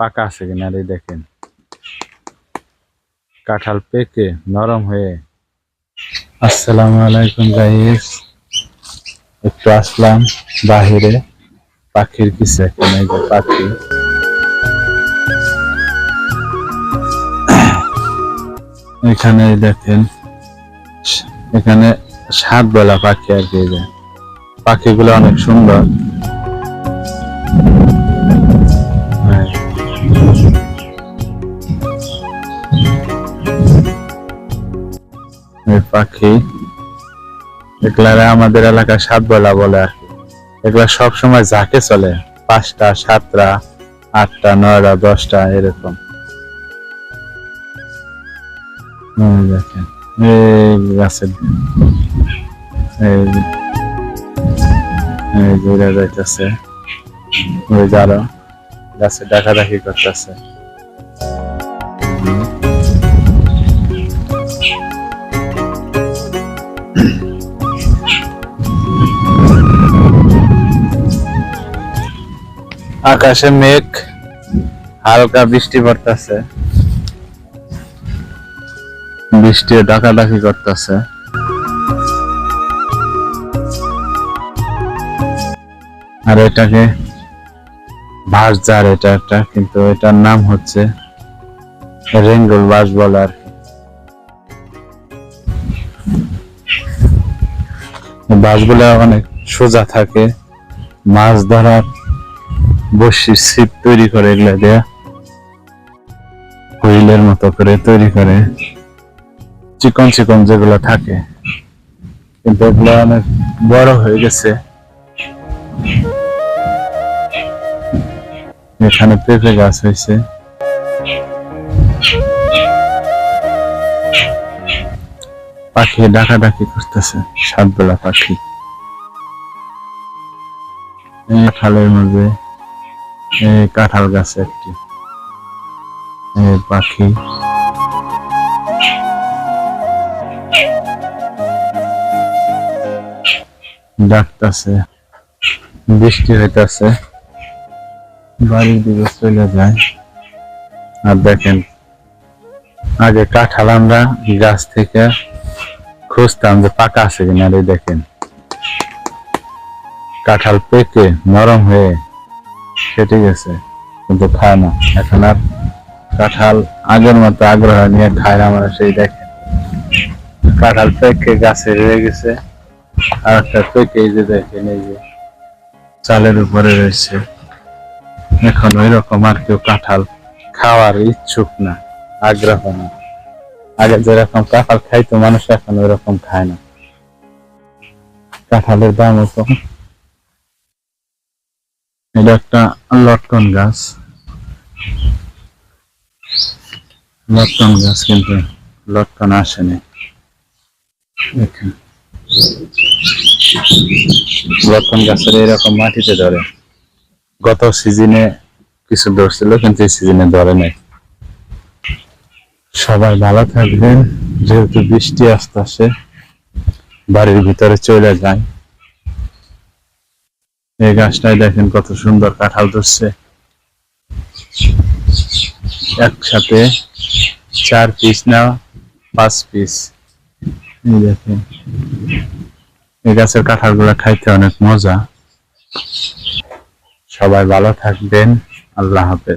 পাকা আছে কিনা এই দেখেন। কাঁঠাল পেকে নরম হয়ে। আসসালামু আলাইকুম গাইস। একটু আসলাম বাহিরে। পাখির কিছু এখন এই যে পাখি। এখানে দেখেন, এখানে সাত বেলা পাখি আর কি পাখিগুলো অনেক সুন্দর। পাখি। এগুলারে আমাদের এলাকায় সাত বেলা বলে আর কি। এগুলা সবসময় ঝাঁকে চলে। পাঁচটা, সাতটা, আটটা, নয়টা, দশটা, এরকম। দেখেন, এই গাছের এই উড়ে যাইতেছে। ডাকাডাকি করতেছে। আকাশে মেঘ, হালকা বৃষ্টি পড়তেছে। বৃষ্টি ডাকাডাকি করতেছে। আর এটাকে বাঁশঝাড় এটা একটা, কিন্তু এটার নাম হচ্ছে রেঙ্গল বাঁশ বলে আর কি। বাঁশগুলো অনেক সোজা থাকে, মাছ ধরার বসির ছিপ তৈরি করে এগুলা দেয়া। হুইলের মতো করে তৈরি করে। চিকন চিকন যেগুলো থাকে। কিন্তু এগুলো অনেক বড় হয়ে গেছে। এখানে পেঁপে গাছ হয়েছে। পাখি ডাকাডাকি করতেছে সাতবেলা পাখি। খালের মধ্যে কাঁঠাল গাছ একটি। পাখি। ডাকতেছে। বৃষ্টি হইতাছে। বাড়ির দিকে চলে যায়। আর দেখেন, আগে কাঁঠাল আমরা গাছ থেকে খুঁজতাম যে পাকা আছে কিনা দেখেন। কাঁঠাল পেকে নরম হয়ে কেটে গেছে কিন্তু খায় না। এখন আর কাঁঠাল আগের মতো আগ্রহ নিয়ে খায় না আমরা সেই দেখেন। কাঁঠাল পেকে, গাছে রয়ে গেছে। আর একটা পেকে যে দেখেন, এই যে চালের উপরে রয়েছে। এখন ওই রকম আর কেউ কাঁঠাল খাওয়ার ইচ্ছুক না, আগ্রহ না। আগে যেরকম কাঁঠাল খাইতো, মানুষ এখন ওই রকম খায় না। কাঁঠালের দাম কম। এটা একটা লটকন গাছ। লটকন গাছ কিন্তু লটকন আসেনি। দেখেন। লটকন গাছের এরকম মাটিতে ধরে। গত সিজনে কিছু ধরছিল কিন্তু এই সিজনে ধরে নাই। সবাই ভালো থাকবেন। যেহেতু বৃষ্টি আসতেছে বাড়ির ভিতরে চলে যায়। এই গাছটাই দেখেন কত সুন্দর কাঁঠাল ধরছে। একসাথে চার পিস না, পাঁচ পিস এই দেখেন, এই গাছের কাঁঠালগুলা খাইতে অনেক মজা। সবাই ভালো থাকবেন, আল্লাহ হাফেজ।